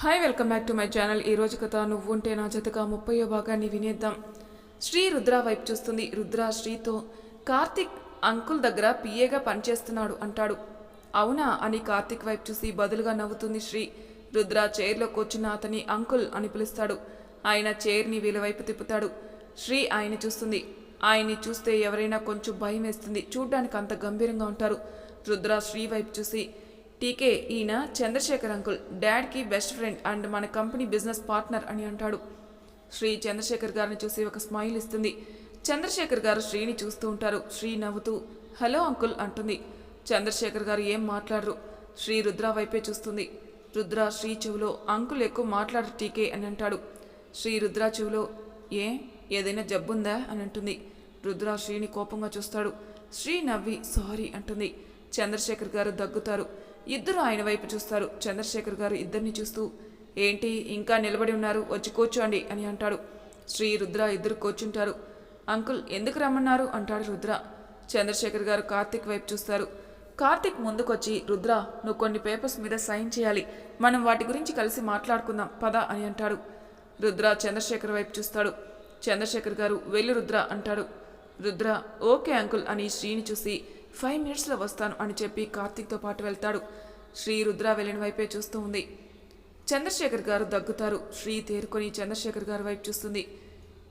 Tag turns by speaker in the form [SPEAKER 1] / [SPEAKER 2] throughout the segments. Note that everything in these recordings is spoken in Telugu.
[SPEAKER 1] Hi welcome back to my channel ఈ రోజు కథ నువ్వుంటే నా జతగా ముప్పయో భాగాన్ని వినేద్దాం. శ్రీ రుద్ర వైపు చూస్తుంది. రుద్ర శ్రీతో కార్తిక్ అంకుల్ దగ్గర పిఏగా పనిచేస్తున్నాడు అంటాడు. అవునా? అని కార్తిక్ వైపు చూసి బదులుగా నవ్వుతుంది శ్రీ. రుద్ర చైర్లో కూర్చున్న అతని అంకుల్ అని పిలుస్తాడు. ఆయన చైర్ని వీలవైపు తిప్పుతాడు. శ్రీ ఆయన చూస్తుంది. ఆయన్ని చూస్తే ఎవరైనా కొంచెం భయం వేస్తుంది చూడ్డానికి అంత గంభీరంగా ఉంటారు. రుద్ర శ్రీ వైపు చూసి టీకే ఈయన చంద్రశేఖర్ అంకుల్ డాడ్కి బెస్ట్ ఫ్రెండ్ అండ్ మన కంపెనీ బిజినెస్ పార్ట్నర్ అని అంటాడు. శ్రీ చంద్రశేఖర్ గారిని చూసి ఒక స్మైల్ ఇస్తుంది. చంద్రశేఖర్ గారు శ్రీని చూస్తూ ఉంటారు. శ్రీ నవ్వుతూ హలో అంకుల్ అంటుంది. చంద్రశేఖర్ గారు ఏం మాట్లాడరు. శ్రీ రుద్ర వైపే చూస్తుంది. రుద్ర శ్రీ చెవులో అంకుల్ ఎక్కువ మాట్లాడరు టీకే అని అంటాడు. శ్రీ రుద్ర చెవులో ఏ ఏదైనా జబ్బుందా అని అంటుంది. రుద్ర శ్రీని కోపంగా చూస్తాడు. శ్రీ నవ్వి సారీ అంటుంది. చంద్రశేఖర్ గారు దగ్గుతారు. ఇద్దరు ఆయన వైపు చూస్తారు. చంద్రశేఖర్ గారు ఇద్దరిని చూస్తూ ఏంటి ఇంకా నిలబడి ఉన్నారు? వచ్చి కూర్చోండి అని అంటాడు. శ్రీ రుద్ర ఇద్దరు కూర్చుంటారు. అంకుల్ ఎందుకు రమ్మన్నారు? అంటాడు రుద్ర. చంద్రశేఖర్ గారు కార్తిక్ వైపు చూస్తారు. కార్తిక్ ముందుకొచ్చి రుద్ర నువ్వు కొన్ని పేపర్స్ మీద సైన్ చేయాలి. మనం వాటి గురించి కలిసి మాట్లాడుకుందాం పద అని అంటాడు. రుద్ర చంద్రశేఖర్ వైపు చూస్తాడు. చంద్రశేఖర్ గారు వెళ్ళి రుద్ర అంటాడు. రుద్ర ఓకే అంకుల్ అని శ్రీని చూసి ఫైవ్ మినిట్స్లో వస్తాను అని చెప్పి కార్తీక్తో పాటు వెళ్తాడు. శ్రీ రుద్ర వెళ్ళిన వైపే చూస్తూ ఉంది. చంద్రశేఖర్ గారు దగ్గుతారు. శ్రీ తేరుకొని చంద్రశేఖర్ గారి వైపు చూస్తుంది.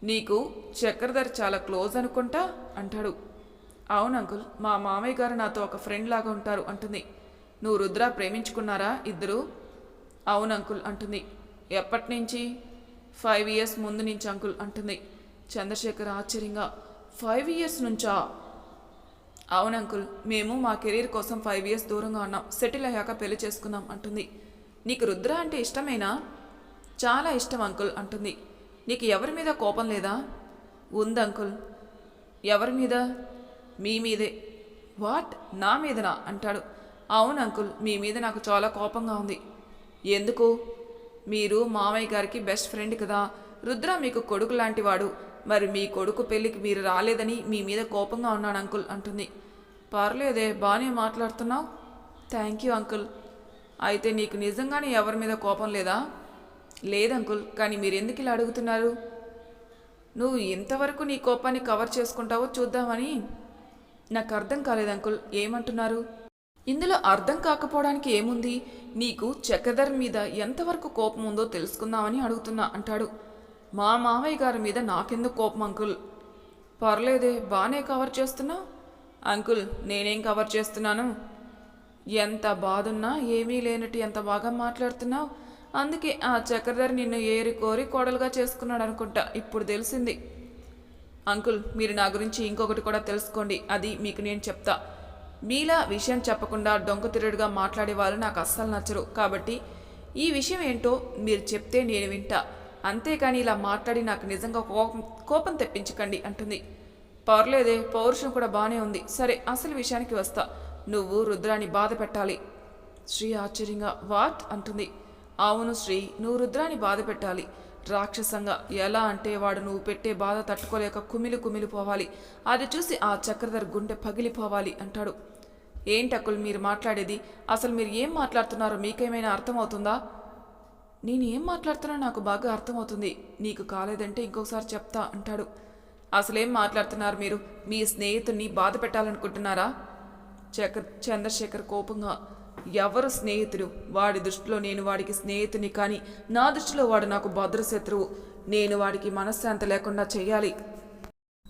[SPEAKER 1] నీకు చక్రధర్ చాలా క్లోజ్ అనుకుంటా? అంటాడు. అవును అంకుల్ మా మామయ్య గారు నాతో ఒక ఫ్రెండ్ లాగా ఉంటారు అంటుంది. నువ్వు రుద్ర ప్రేమించుకున్నారా ఇద్దరు? అవును అంకుల్ అంటుంది. ఎప్పటి నుంచి? ఫైవ్ ఇయర్స్ ముందు నుంచి అంకుల్ అంటుంది. చంద్రశేఖర్ ఆశ్చర్యంగా. ఫైవ్ ఇయర్స్ నుంచా? అవును అంకుల్ మేము మా కెరీర్ కోసం ఫైవ్ ఇయర్స్ దూరంగా ఉన్నాం. సెటిల్ అయ్యాక పెళ్ళి చేసుకుందాం అంటుంది. నీకు రుద్ర అంటే ఇష్టమేనా? చాలా ఇష్టం అంకుల్ అంటుంది. నీకు ఎవరి మీద కోపం లేదా? ఉంది అంకుల్. ఎవరి మీద? మీ మీదే. వాట్? నా మీదనా? అంటాడు. అవును అంకుల్ మీ మీద నాకు చాలా కోపంగా ఉంది. ఎందుకు? మీరు మామయ్య గారికి బెస్ట్ ఫ్రెండ్ కదా. రుద్ర మీకు కొడుకు లాంటివాడు మరి మీ కొడుకు పెళ్ళికి మీరు రాలేదని మీ మీద కోపంగా ఉన్నాడు అంకుల్ అంటుంది. పర్లేదే బాగానే మాట్లాడుతున్నావు. Thank you uncle. అయితే నీకు నిజంగానే ఎవరి మీద కోపం లేదా? లేదు అంకుల్ కానీ మీరు ఎందుకు ఇలా అడుగుతున్నారు? నువ్వు ఎంతవరకు నీ కోపాన్ని కవర్ చేసుకుంటావో చూద్దామని. నాకు అర్థం కాలేదు అంకుల్ ఏమంటున్నారు? ఇందులో అర్థం కాకపోవడానికి ఏముంది? నీకు చక్రధర్ మీద ఎంతవరకు కోపం ఉందో తెలుసుకుందామని అడుగుతున్నా అంటాడు. మా మామయ్య గారి మీద నాకెందుకు కోపం అంకుల్? పర్లేదే బాగానే కవర్ చేస్తున్నా. అంకుల్ నేనేం కవర్ చేస్తున్నాను? ఎంత బాధున్నా ఏమీ లేనట్టు ఎంత బాగా మాట్లాడుతున్నావు అందుకే ఆ చక్రధర్ నిన్ను ఏరి కోరి కోడలుగా చేసుకున్నాడు అనుకుంటా ఇప్పుడు తెలిసింది. అంకుల్ మీరు నా గురించి ఇంకొకటి కూడా తెలుసుకోండి అది మీకు నేను చెప్తా. మీలా విషయం చెప్పకుండా డొంకతిరుడుగా మాట్లాడే వాళ్ళు నాకు అస్సలు నచ్చరు. కాబట్టి ఈ విషయం ఏంటో మీరు చెప్తే నేను వింటా. అంతేకాని ఇలా మాట్లాడి నాకు నిజంగా కోపం కోపం తెప్పించకండి అంటుంది. పర్లేదే పౌరుషం కూడా బాగానే ఉంది. సరే అసలు విషయానికి వస్తా. నువ్వు రుద్రాన్ని బాధ పెట్టాలి. శ్రీ ఆశ్చర్యంగా వాట్? అంటుంది. అవును శ్రీ నువ్వు రుద్రాన్ని బాధ పెట్టాలి. రాక్షసంగా ఎలా అంటే వాడు నువ్వు పెట్టే బాధ తట్టుకోలేక కుమిలి కుమిలిపోవాలి అది చూసి ఆ చక్రధర్ గుండె పగిలిపోవాలి అంటాడు. ఏంటకులు మీరు మాట్లాడేది? అసలు మీరు ఏం మాట్లాడుతున్నారో మీకేమైనా అర్థమవుతుందా? నేను ఏం మాట్లాడుతున్నా నాకు బాగా అర్థమవుతుంది. నీకు కాలేదంటే ఇంకొకసారి చెప్తా అంటాడు. అసలేం మాట్లాడుతున్నారు మీరు? మీ స్నేహితుడిని బాధ పెట్టాలనుకుంటున్నారా? చక్ర చంద్రశేఖర్ కోపంగా ఎవరు స్నేహితుడు? వాడి దృష్టిలో నేను వాడికి స్నేహితుని కానీ నా దృష్టిలో వాడు నాకు భద్రశత్రువు. నేను వాడికి మనశ్శాంతి లేకుండా చేయాలి.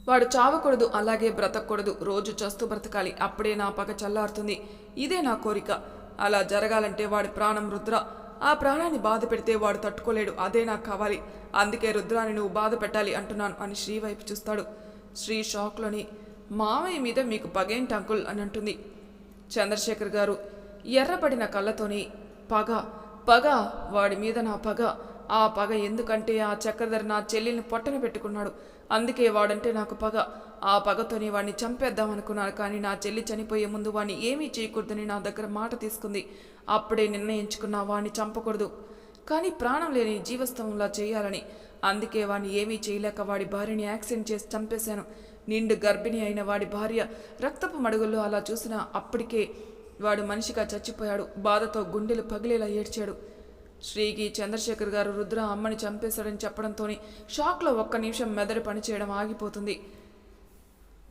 [SPEAKER 1] వాడు చావకూడదు అలాగే బ్రతకూడదు రోజు చస్తూ బ్రతకాలి. అప్పుడే నా పగ చల్లారుతుంది. ఇదే నా కోరిక. అలా జరగాలంటే వాడి ప్రాణం రుద్ర. ఆ ప్రాణాన్ని బాధ పెడితే వాడు తట్టుకోలేడు. అదే నాకు కావాలి. అందుకే రుద్రాన్ని నువ్వు బాధ పెట్టాలి అంటున్నాను అని శ్రీ వైపు చూస్తాడు. శ్రీ షాక్లోని మామయ్య మీద మీకు పగేంటి అంకుల్? అని అంటుంది. చంద్రశేఖర్ గారు ఎర్రబడిన కళ్ళతోని పగ పగ వాడి మీద నా పగ. ఆ పగ ఎందుకంటే ఆ చక్రధర్ నా చెల్లెల్ని పొట్టన పెట్టుకున్నాడు. అందుకే వాడంటే నాకు పగ. ఆ పగతోని వాడిని చంపేద్దాం అనుకున్నాను కానీ నా చెల్లి చనిపోయే ముందు వాడిని ఏమీ చేయకూడదని నా దగ్గర మాట తీసుకుంది. అప్పుడే నిర్ణయించుకున్నా వాడిని చంపకూడదు. కానీ ప్రాణం లేని జీవస్తంలా చేయాలని. అందుకే వాడిని ఏమీ చేయలేక వాడి భార్యని యాక్సిడెంట్ చేసి చంపేశాను. నిండు గర్భిణి అయిన వాడి భార్య రక్తపు మడుగుల్లో అలా చూసినా అప్పటికే వాడు మనిషిగా చచ్చిపోయాడు. బాధతో గుండెలు పగిలేలా ఏడ్చాడు. శ్రీకి చంద్రశేఖర్ గారు రుద్ర అమ్మని చంపేశాడని చెప్పడంతో షాక్లో ఒక్క నిమిషం మెదడు పనిచేయడం ఆగిపోతుంది.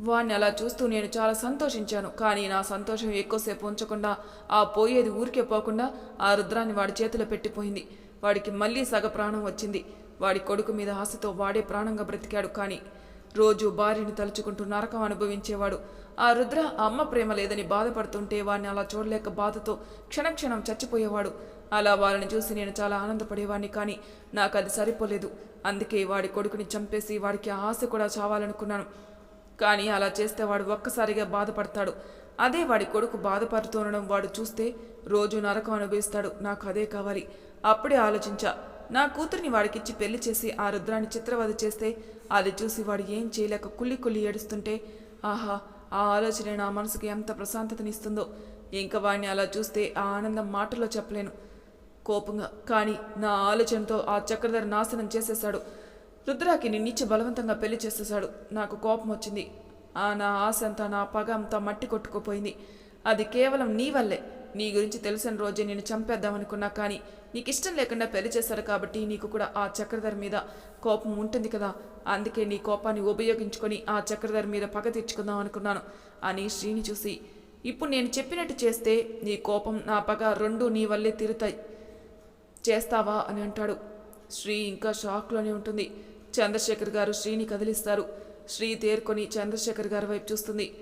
[SPEAKER 1] వాణ్ణి అలా చూస్తూ నేను చాలా సంతోషించాను కానీ నా సంతోషం ఎక్కువసేపు ఉంచకుండా ఆ పోయేది ఊరికే పోకుండా ఆ రుద్రాన్ని వాడి చేతిలో పెట్టిపోయింది. వాడికి మళ్ళీ సగ ప్రాణం వచ్చింది. వాడి కొడుకు మీద ఆశతో వాడే ప్రాణంగా బ్రతికాడు కానీ రోజు భార్యని తలుచుకుంటూ నరకం అనుభవించేవాడు. ఆ రుద్ర అమ్మ ప్రేమ లేదని బాధపడుతుంటే వాడిని అలా చూడలేక బాధతో క్షణక్షణం చచ్చిపోయేవాడు. అలా వాళ్ళని చూసి నేను చాలా ఆనందపడేవాడిని కానీ నాకు అది సరిపోలేదు. అందుకే వాడి కొడుకుని చంపేసి వాడికి ఆశ కూడా చావాలనుకున్నాను. కానీ అలా చేస్తే వాడు ఒక్కసారిగా బాధపడతాడు. అదే వాడి కొడుకు బాధపడుతుండడం వాడు చూస్తే రోజు నరకం అనుభవిస్తాడు. నాకు అదే కావాలి. అప్పుడే ఆలోచించా. నా కూతుర్ని వాడికిచ్చి పెళ్ళి చేసి ఆ రుద్రాన్ని చిత్రవధ చేస్తే అది చూసి వాడు ఏం చేయలేక కుల్లి కుల్లి ఏడుస్తుంటే ఆహా ఆ ఆలోచన నా మనసుకి ఎంత ప్రశాంతతనిస్తుందో. ఇంకా వాడిని అలా చూస్తే ఆ ఆనందం మాటల్లో చెప్పలేను. కోపంగా కానీ నా ఆలోచనతో ఆ చక్రధర నాశనం చేసేశాడు. రుద్రాకి నిన్నిచ్చి బలవంతంగా పెళ్ళి చేసేశాడు. నాకు కోపం వచ్చింది. ఆ నా ఆశ అంతా నా పగ అంతా మట్టి కొట్టుకుపోయింది. అది కేవలం నీ వల్లే. నీ గురించి తెలిసిన రోజే నేను చంపేద్దామనుకున్నా కానీ నీకు ఇష్టం లేకుండా పెళ్ళి చేశారు కాబట్టి నీకు కూడా ఆ చక్రధర్ మీద కోపం ఉంటుంది కదా. అందుకే నీ కోపాన్ని ఉపయోగించుకొని ఆ చక్రధర్ మీద పగ తీర్చుకుందాం అనుకున్నాను. అని శ్రీని చూసి ఇప్పుడు నేను చెప్పినట్టు చేస్తే నీ కోపం నా పగ రెండు నీ వల్లే తిరుతాయి. చేస్తావా? అని అంటాడు. శ్రీ ఇంకా షాక్లోనే ఉంటుంది. చంద్రశేఖర్ గారు శ్రీని కదిలిస్తారు. శ్రీ తేరుకొని చంద్రశేఖర్ గారి వైపు చూస్తుంది.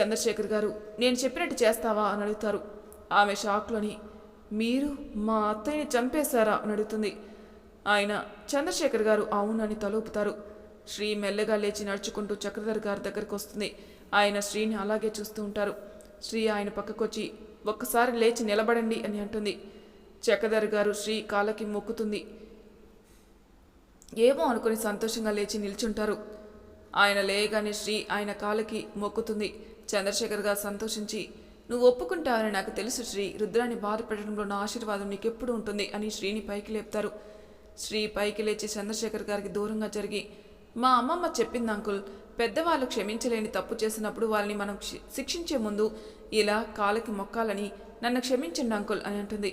[SPEAKER 1] చంద్రశేఖర్ గారు నేను చెప్పినట్టు చేస్తావా? అని అడుగుతారు. ఆమె షాక్లోని మీరు మా అత్తయ్యని చంపేశారా? అని అడుగుతుంది. ఆయన చంద్రశేఖర్ గారు అవునని తలూపుతారు. శ్రీ మెల్లగా లేచి నడుచుకుంటూ చక్రధర్ గారి దగ్గరకు వస్తుంది. ఆయన శ్రీని అలాగే చూస్తూ ఉంటారు. శ్రీ ఆయన పక్కకొచ్చి ఒక్కసారి లేచి నిలబడండి అని అంటుంది. చక్రధర్ గారు శ్రీ కాళ్ళకి మొక్కుతుంది. ఏమో అనుకుని సంతోషంగా లేచి నిల్చుంటారు. ఆయన లేయగానే శ్రీ ఆయన కాళ్ళకి మొక్కుతుంది. చంద్రశేఖర్ గారు సంతోషించి నువ్వు ఒప్పుకుంటావని నాకు తెలుసు శ్రీ. రుద్రాన్ని బాధపెట్టడంలో నా ఆశీర్వాదం నీకెప్పుడు ఉంటుంది అని శ్రీని పైకి లేపుతారు. శ్రీ పైకి లేచి చంద్రశేఖర్ గారికి దూరంగా జరిగి మా అమ్మమ్మ చెప్పింది అంకుల్ పెద్దవాళ్ళు క్షమించలేని తప్పు చేసినప్పుడు వాళ్ళని మనం శిక్షించే ముందు ఇలా కాలకి మొక్కాలని నన్ను క్షమించండి అంకుల్ అని అంటుంది.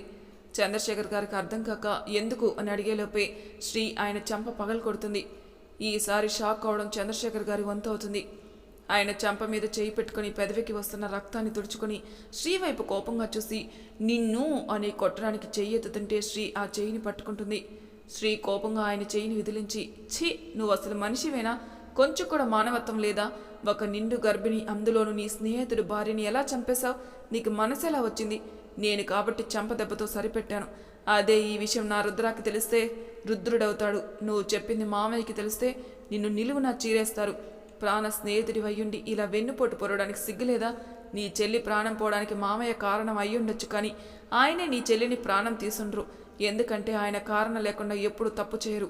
[SPEAKER 1] చంద్రశేఖర్ గారికి అర్థం కాక ఎందుకు అని అడిగేలోపే శ్రీ ఆయన చెంప పగలు కొడుతుంది. ఈసారి షాక్ అవడం చంద్రశేఖర్ గారి వంతు అవుతుంది. ఆయన చెంప మీద చేయి పెట్టుకుని పెదవికి వస్తున్న రక్తాన్ని తుడుచుకొని శ్రీ వైపు కోపంగా చూసి నిన్ను అని కొట్టడానికి చెయ్యి ఎత్తుతుంటే శ్రీ ఆ చెయ్యిని పట్టుకుంటుంది శ్రీ కోపంగా ఆయన చెయ్యిని విదిలించి ఛీ నువ్వు అసలు మనిషివేనా? కొంచెం కూడా మానవత్వం లేదా? ఒక నిండు గర్భిణి అందులోను నీ స్నేహితుడు భార్యని ఎలా చంపేశావు? నీకు మనసు ఎలా వచ్చింది? నేను కాబట్టి చంప దెబ్బతో సరిపెట్టాను. అదే ఈ విషయం నా రుద్రాకి తెలిస్తే రుద్రుడవుతాడు. నువ్వు చెప్పింది మామయ్యకి తెలిస్తే నిన్ను నిలువునా చీరేస్తారు. ప్రాణ స్నేహితుడి అయ్యుండి ఇలా వెన్నుపోటు పొరవడానికి సిగ్గులేదా? నీ చెల్లి ప్రాణం పోవడానికి మామయ్య కారణం అయ్యుండొచ్చు కానీ ఆయనే నీ చెల్లిని ప్రాణం తీసుండ్రు. ఎందుకంటే ఆయన కారణం లేకుండా ఎప్పుడు తప్పు చేయరు.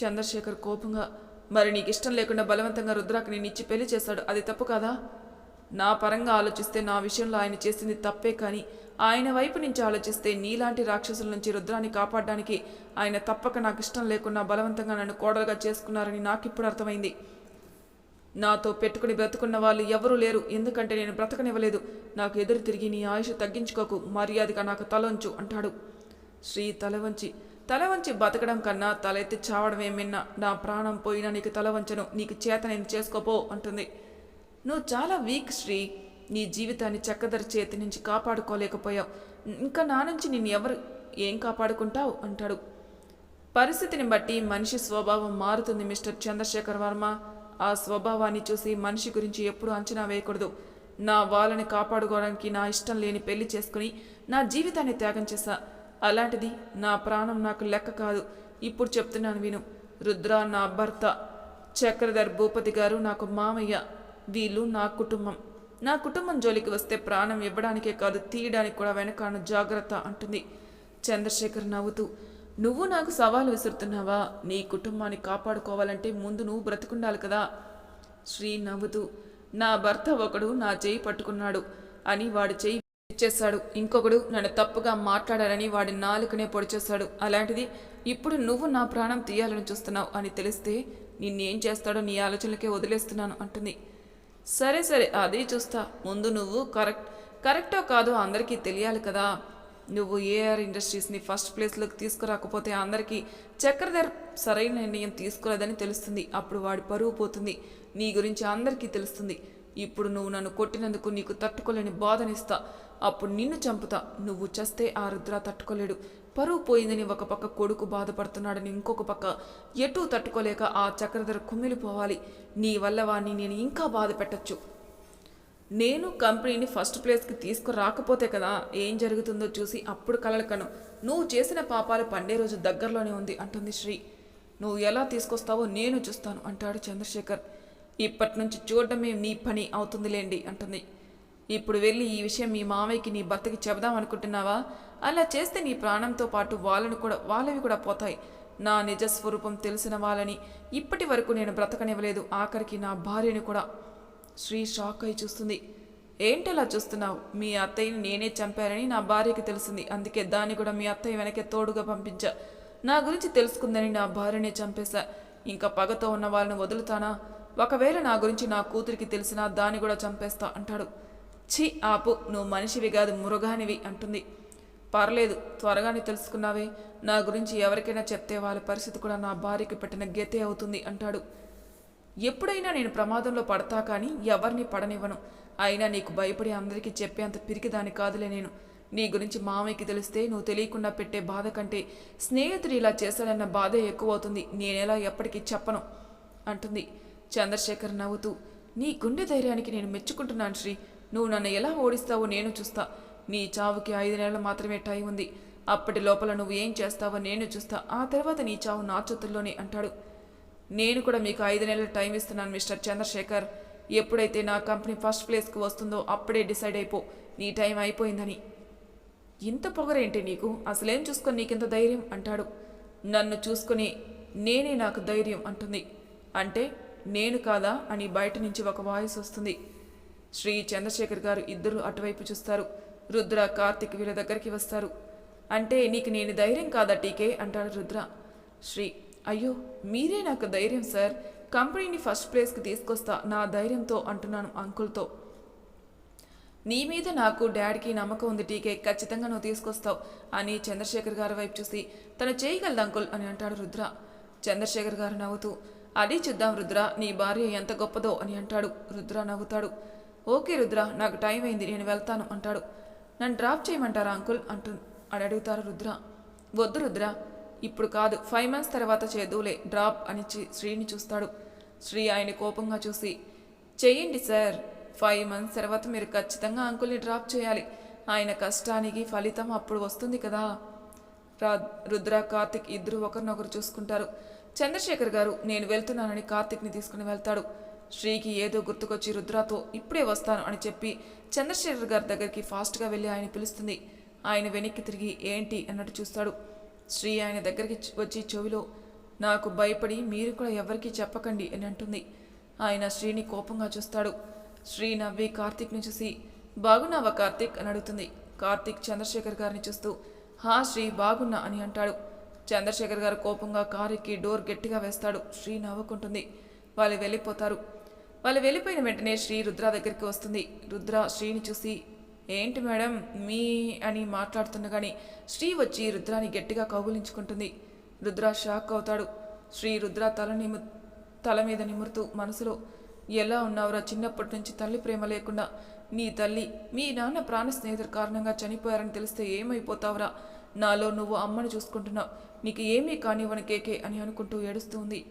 [SPEAKER 1] చంద్రశేఖర్ కోపంగా మరి నీకు ఇష్టం లేకుండా బలవంతంగా రుద్రాకి నేను ఇచ్చి పెళ్ళి చేశాడు అది తప్పు కదా? నా పరంగా ఆలోచిస్తే నా విషయంలో ఆయన చేసింది తప్పే కానీ ఆయన వైపు నుంచి ఆలోచిస్తే నీలాంటి రాక్షసుల నుంచి రుద్రాన్ని కాపాడడానికి ఆయన తప్పక నాకు ఇష్టం లేకుండా బలవంతంగా నన్ను కోడలుగా చేసుకున్నారని నాకు ఇప్పుడు అర్థమైంది. నాతో పెట్టుకుని బ్రతుకున్న వాళ్ళు ఎవరూ లేరు. ఎందుకంటే నేను బ్రతకనివ్వలేదు. నాకు ఎదురు తిరిగి నీ ఆయుష తగ్గించుకోకు. మర్యాదగా నాకు తలంచు అంటాడు. శ్రీ తల వంచి. తల వంచి బతకడం కన్నా తలెత్తి చావడమే మిన్న. నా ప్రాణం పోయినా నీకు తల వంచను. నీకు చేత నేను చేసుకోపో అంటుంది. నువ్వు చాలా వీక్ శ్రీ. నీ జీవితాన్ని చక్కదరి చేతి నుంచి కాపాడుకోలేకపోయావు. ఇంకా నా నుంచి నిన్ను ఎవరు ఏం కాపాడుకుంటావు? అంటాడు. పరిస్థితిని బట్టి మనిషి స్వభావం మారుతుంది మిస్టర్ చంద్రశేఖర్ వర్మ. ఆ స్వభావాన్ని చూసి మనిషి గురించి ఎప్పుడు అంచనా వేయకూడదు. నా వాళ్ళని కాపాడుకోవడానికి నా ఇష్టం లేని పెళ్ళి చేసుకుని నా జీవితాన్ని త్యాగం చేశా. అలాంటిది నా ప్రాణం నాకు లెక్క కాదు. ఇప్పుడు చెప్తున్నాను విను. రుద్ర నా భర్త. చక్రధర్ భూపతి గారు నాకు మామయ్య. వీళ్ళు నా కుటుంబం. నా కుటుంబం జోలికి వస్తే ప్రాణం ఇవ్వడానికే కాదు తీయడానికి కూడా వెనకాను జాగ్రత్త అంటుంది. చంద్రశేఖర్ నవ్వుతూ నువ్వు నాకు సవాలు విసురుతున్నావా? నీ కుటుంబాన్ని కాపాడుకోవాలంటే ముందు నువ్వు బ్రతుకుండాలి కదా. శ్రీ నవ్వుతూ నా భర్త ఒకడు నా చేయి పట్టుకున్నాడు అని వాడి చేయి ఇచ్చేశాడు ఇంకొకడు నన్ను తప్పుగా మాట్లాడాలని వాడి నాలుకనే పొడిచేశాడు అలాంటిది ఇప్పుడు నువ్వు నా ప్రాణం తీయాలని చూస్తున్నావు అని తెలిస్తే నిన్నేం చేస్తాడో నీ ఆలోచనలకే వదిలేస్తున్నాను అంటుంది. సరే సరే అదే చూస్తా. ముందు నువ్వు కరెక్ట్ కరెక్టో కాదో అందరికీ తెలియాలి కదా. నువ్వు ఏఆర్ ఇండస్ట్రీస్ని ఫస్ట్ ప్లేస్లోకి తీసుకురాకపోతే అందరికీ చక్రధర్ సరైన నిర్ణయం తీసుకోలేదని తెలుస్తుంది. అప్పుడు వాడి పరువు పోతుంది. నీ గురించి అందరికీ తెలుస్తుంది. ఇప్పుడు నువ్వు నన్ను కొట్టినందుకు నీకు తట్టుకోలేని బాధనిస్తా. అప్పుడు నిన్ను చంపుతా. నువ్వు చస్తే ఆ రుద్ర తట్టుకోలేడు. పరువు పోయిందని ఒక పక్క కొడుకు బాధపడుతున్నాడని ఇంకొక పక్క ఎటూ తట్టుకోలేక ఆ చక్రధర కుమిలిపోవాలి నీ వల్ల వాడిని నేను ఇంకా బాధ పెట్టచ్చు. నేను కంపెనీని ఫస్ట్ ప్లేస్కి తీసుకురాకపోతే కదా ఏం జరుగుతుందో చూసి అప్పుడు కలలకను. నువ్వు చేసిన పాపాలు పండే రోజు దగ్గరలోనే ఉంది అంటుంది శ్రీ. నువ్వు ఎలా తీసుకొస్తావో నేను చూస్తాను అంటాడు చంద్రశేఖర్. ఇప్పటి నుంచి చూడడమే నీ పని అవుతుందిలేండి అంటుంది. ఇప్పుడు వెళ్ళి ఈ విషయం మీ మామయ్యకి నీ భర్తకి చెబుదాం అనుకుంటున్నావా? అలా చేస్తే నీ ప్రాణంతో పాటు వాళ్ళను కూడా వాళ్ళవి కూడా పోతాయి. నా నిజ స్వరూపం తెలిసిన వాళ్ళని ఇప్పటి వరకు నేను బ్రతకనివ్వలేదు. ఆఖరికి నా భార్యని కూడా శ్రీ షాక్ అయి చూస్తుంది. ఏంటలా చూస్తున్నావు? మీ అత్తయ్యని నేనే చంపారని నా భార్యకి తెలిసింది. అందుకే దాన్ని కూడా మీ అత్తయ్య వెనకే తోడుగా పంపించా. నా గురించి తెలుసుకుందని నా భార్యనే చంపేశా. ఇంకా పగతో ఉన్న వాళ్ళని వదులుతానా? ఒకవేళ నా గురించి నా కూతురికి తెలిసినా దాన్ని కూడా చంపేస్తా అంటాడు. ఛీ ఆపు. నువ్వు మనిషివి కాదు మురుగానివి అంటుంది. పర్లేదు త్వరగానే తెలుసుకున్నావే. నా గురించి ఎవరికైనా చెప్తే వాళ్ళ పరిస్థితి కూడా నా భార్యకి పెట్టిన గెతే అవుతుంది అంటాడు. ఎప్పుడైనా నేను ప్రమాదంలో పడతా కానీ ఎవరిని పడనివ్వను. అయినా నీకు భయపడి అందరికీ చెప్పేంత పిరికిదాని కాదులే నేను. నీ గురించి మామయ్యకి తెలిస్తే నువ్వు తెలియకుండా పెట్టే బాధ కంటే స్నేహితుడు ఇలా చేశాడన్న బాధే ఎక్కువ అవుతుంది నేనెలా ఎప్పటికీ చెప్పను అంటుంది. చంద్రశేఖర్ నవ్వుతూ నీ గుండె ధైర్యానికి నేను మెచ్చుకుంటున్నాను శ్రీ. నువ్వు నన్ను ఎలా ఓడిస్తావో నేను చూస్తా. నీ చావుకి ఐదు నెలలు మాత్రమే టైం ఉంది. అప్పటి లోపల నువ్వు ఏం చేస్తావో నేను చూస్తా. ఆ తర్వాత నీ చావు నా చేతుల్లోనే అంటాడు. నేను కూడా మీకు ఐదు నెలల టైం ఇస్తున్నాను మిస్టర్ చంద్రశేఖర్. ఎప్పుడైతే నా కంపెనీ ఫస్ట్ ప్లేస్కి వస్తుందో అప్పుడే డిసైడ్ అయిపో. నీ టైం అయిపోయిందని. ఇంత పొగరేంటి నీకు? అసలేం చూసుకొని నీకింత ధైర్యం? అంటాడు. నన్ను చూసుకొని నేనే నాకు ధైర్యం అంటుంది. అంటే నేను కాదా అని బయట నుంచి ఒక వాయిస్ వస్తుంది. శ్రీ చంద్రశేఖర్ గారు ఇద్దరు అటువైపు చూస్తారు. రుద్ర కార్తిక్ వీళ్ళ దగ్గరికి వస్తారు. అంటే నీకు నేను ధైర్యం కాదా టీకే? అంటాడు రుద్ర. శ్రీ అయ్యో మీరే నాకు ధైర్యం సార్. కంపెనీని ఫస్ట్ ప్లేస్కి తీసుకొస్తా నా ధైర్యంతో అంటున్నాను అంకుల్తో. నీ మీద నాకు డాడీకి నమ్మకం ఉంది టీకే. ఖచ్చితంగా నువ్వు తీసుకొస్తావు అని చంద్రశేఖర్ గారి వైపు చూసి తను చేయగలదు అంకుల్ అని అంటాడు రుద్ర. చంద్రశేఖర్ గారు నవ్వుతూ అది చూద్దాం రుద్ర నీ భార్య ఎంత గొప్పదో అని అంటాడు రుద్ర నవ్వుతాడు. ఓకే రుద్ర నాకు టైం అయింది నేను వెళ్తాను అంటాడు. నన్ను డ్రాప్ చేయమంటారా అంకుల్ అంటు అని అడుగుతారు రుద్ర. వద్దు రుద్ర ఇప్పుడు కాదు ఫైవ్ మంత్స్ తర్వాత చేదులే డ్రాప్ అని శ్రీని చూస్తాడు. శ్రీ ఆయన కోపంగా చూసి చేయండి సార్ ఫైవ్ మంత్స్ తర్వాత మీరు ఖచ్చితంగా అంకుల్ని డ్రాప్ చేయాలి. ఆయన కష్టానికి ఫలితం అప్పుడు వస్తుంది కదా. రా రుద్ర కార్తిక్ ఇద్దరు ఒకరినొకరు చూసుకుంటారు. చంద్రశేఖర్ గారు నేను వెళ్తున్నానని కార్తిక్ని తీసుకుని వెళ్తాడు. శ్రీకి ఏదో గుర్తుకొచ్చి రుద్రతో ఇప్పుడే వస్తాను అని చెప్పి చంద్రశేఖర్ గారి దగ్గరికి ఫాస్ట్గా వెళ్ళి ఆయన పిలుస్తుంది. ఆయన వెనక్కి తిరిగి ఏంటి? అన్నట్టు చూస్తాడు. శ్రీ ఆయన దగ్గరికి వచ్చి చెవిలో నాకు భయపడి మీరు కూడా ఎవరికీ చెప్పకండి అని అంటుంది. ఆయన శ్రీని కోపంగా చూస్తాడు. శ్రీ నవ్వి కార్తీక్ని చూసి బాగున్నావా కార్తీక్ అని అడుగుతుంది. కార్తీక్ చంద్రశేఖర్ గారిని చూస్తూ హా శ్రీ బాగున్నా అని అంటాడు. చంద్రశేఖర్ గారు కోపంగా కారుకి డోర్ గట్టిగా వేస్తాడు. శ్రీ నవ్వుకుంటుంది. వాళ్ళు వెళ్ళిపోతారు. వాళ్ళు వెళ్ళిపోయిన వెంటనే శ్రీ రుద్ర దగ్గరికి వస్తుంది. రుద్ర శ్రీని చూసి ఏంటి మేడం? మీ అని మాట్లాడుతుండగానే శ్రీ వచ్చి రుద్రాని గట్టిగా కౌగులించుకుంటుంది. రుద్ర షాక్ అవుతాడు. శ్రీ రుద్ర తల నిము తల మీద నిమురుతూ మనసులో ఎలా ఉన్నావురా? చిన్నప్పటి నుంచి తల్లి ప్రేమ లేకుండా నీ తల్లి మీ నాన్న ప్రాణ స్నేహితుడు కారణంగా చనిపోయారని తెలిస్తే ఏమైపోతావురా? నాలో నువ్వు అమ్మను చూసుకుంటున్నావు. నీకు ఏమీ కానివ్వని కేకే అని అనుకుంటూ ఏడుస్తూ ఉంది.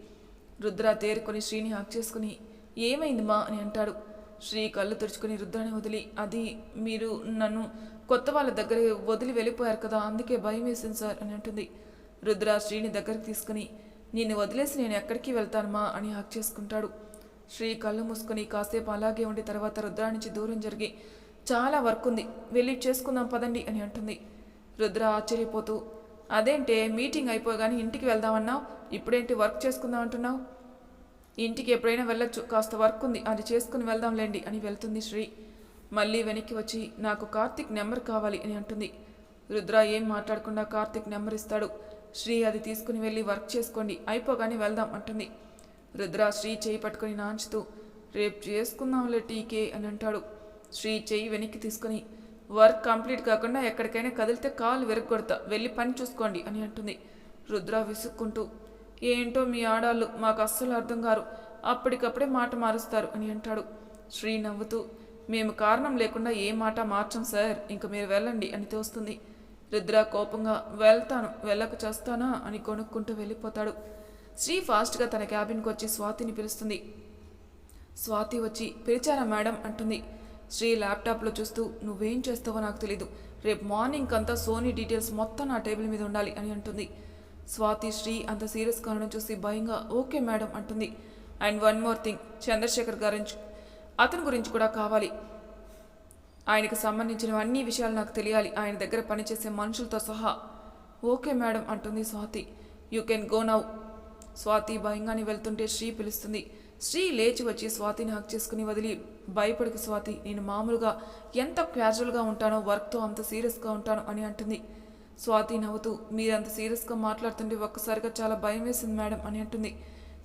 [SPEAKER 1] రుద్ర తేరుకొని శ్రీని హాక్ చేసుకుని ఏమైంది మా? అని అంటాడు. శ్రీ కళ్ళు తుడుచుకుని రుద్రాన్ని వదిలి అది మీరు నన్ను కొత్త వాళ్ళ దగ్గర వదిలి వెళ్ళిపోయారు కదా అందుకే భయం వేసింది సార్ అని అంటుంది. రుద్ర శ్రీని దగ్గరికి తీసుకుని నిన్ను వదిలేసి నేను ఎక్కడికి వెళ్తానమ్మా అని హక్ చేసుకుంటాడు. శ్రీ కళ్ళు మూసుకొని కాసేపు అలాగే ఉండి తర్వాత రుద్ర నుంచి దూరం జరిగి చాలా వర్క్ ఉంది వెళ్ళి చేసుకుందాం పదండి అని అంటుంది. రుద్ర ఆశ్చర్యపోతూ అదేంటే మీటింగ్ అయిపోగానే ఇంటికి వెళ్దామన్నావు ఇప్పుడేంటి వర్క్ చేసుకుందాం అంటున్నావు? ఇంటికి ఎప్పుడైనా వెళ్ళొచ్చు. కాస్త వర్క్ ఉంది. అది చేసుకుని వెళ్దాంలేండి అని వెళ్తుంది శ్రీ. మళ్ళీ వెనక్కి వచ్చి నాకు కార్తిక్ నెంబర్ కావాలి అని అంటుంది. రుద్ర ఏం మాట్లాడకుండా కార్తిక్ నెంబర్ ఇస్తాడు. శ్రీ అది తీసుకుని వెళ్ళి వర్క్ చేసుకోండి. అయిపోగానే వెళ్దాం అంటుంది. రుద్ర శ్రీ చేయి పట్టుకొని నాంచుతూ రేపు చేసుకుందాంలే టీకే అని అంటాడు. శ్రీ చేయి వెనక్కి తీసుకుని వర్క్ కంప్లీట్ కాకుండా ఎక్కడికైనా కదిలితే కాలు వెరగొడతా వెళ్ళి పని చూసుకోండి అని అంటుంది. రుద్ర విసుక్కుంటూ ఏంటో మీ ఆడాళ్ళు మాకు అస్సలు అర్థం కారు. అప్పటికప్పుడే మాట మారుస్తారు అని అంటాడు. శ్రీ నవ్వుతూ మేము కారణం లేకుండా ఏ మాట మార్చం సార్. ఇంక మీరు వెళ్ళండి అని తోస్తుంది. రుద్ర కోపంగా వెళ్తాను వెళ్ళక చేస్తానా? అని కొనుక్కుంటూ వెళ్ళిపోతాడు. శ్రీ ఫాస్ట్గా తన క్యాబిన్కి వచ్చి స్వాతిని పిలుస్తుంది. స్వాతి వచ్చి పిలిచారా మేడం? అంటుంది. శ్రీ ల్యాప్టాప్లో చూస్తూ నువ్వేం చేస్తావో నాకు తెలీదు. రేపు మార్నింగ్ అంతా సోనీ డీటెయిల్స్ మొత్తం నా టేబుల్ మీద ఉండాలి అని అంటుంది. స్వాతి శ్రీ అంత సీరియస్ కారణం చూసి భయంగా ఓకే మేడం అంటుంది. And one more thing Chandrashekar గారి అతని గురించి కూడా కావాలి. ఆయనకు సంబంధించిన అన్ని విషయాలు నాకు తెలియాలి. ఆయన దగ్గర పనిచేసే మనుషులతో సహా. ఓకే మేడం అంటుంది Swathi. You can go now. Swathi భయంగానే వెళ్తుంటే శ్రీ పిలుస్తుంది. శ్రీ లేచి వచ్చి స్వాతిని హక్ చేసుకుని వదిలి భయపడికి స్వాతి నేను మామూలుగా ఎంత క్యాజువల్గా ఉంటానో వర్క్తో అంత సీరియస్గా ఉంటాను అని అంటుంది. స్వాతి నవ్వుతూ మీరంత సీరియస్గా మాట్లాడుతుంటే ఒక్కసారిగా చాలా భయం వేసింది మేడం అని అంటుంది.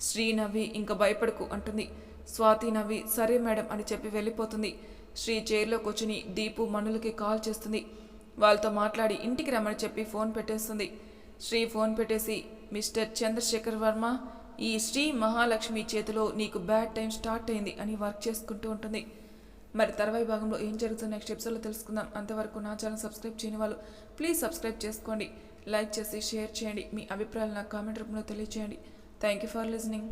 [SPEAKER 1] శ్రీ నవ్వి ఇంకా భయపడకు అంటుంది. స్వాతి నవ్వి సరే మేడం అని చెప్పి వెళ్ళిపోతుంది. శ్రీ చైర్లో కూర్చుని దీపు మనులకి కాల్ చేస్తుంది. వాళ్ళతో మాట్లాడి ఇంటికి రమ్మని చెప్పి ఫోన్ పెట్టేస్తుంది. శ్రీ ఫోన్ పెట్టేసి మిస్టర్ చంద్రశేఖర్ వర్మ ఈ శ్రీ మహాలక్ష్మి చేతిలో నీకు బ్యాడ్ టైం స్టార్ట్ అయింది అని వర్క్ చేసుకుంటూ ఉంటుంది. మరి తర్వాయి భాగంలో ఏం జరుగుతుందో నెక్స్ట్ ఎపిసోడ్లో తెలుసుకుందాం. అంతవరకు నా ఛానల్ సబ్స్క్రైబ్ చేయని వాళ్ళు ప్లీజ్ సబ్స్క్రైబ్ చేసుకోండి. లైక్ చేసి షేర్ చేయండి. మీ అభిప్రాయాలు నాకు కామెంట్ రూపంలో తెలియచేయండి. Thank you for listening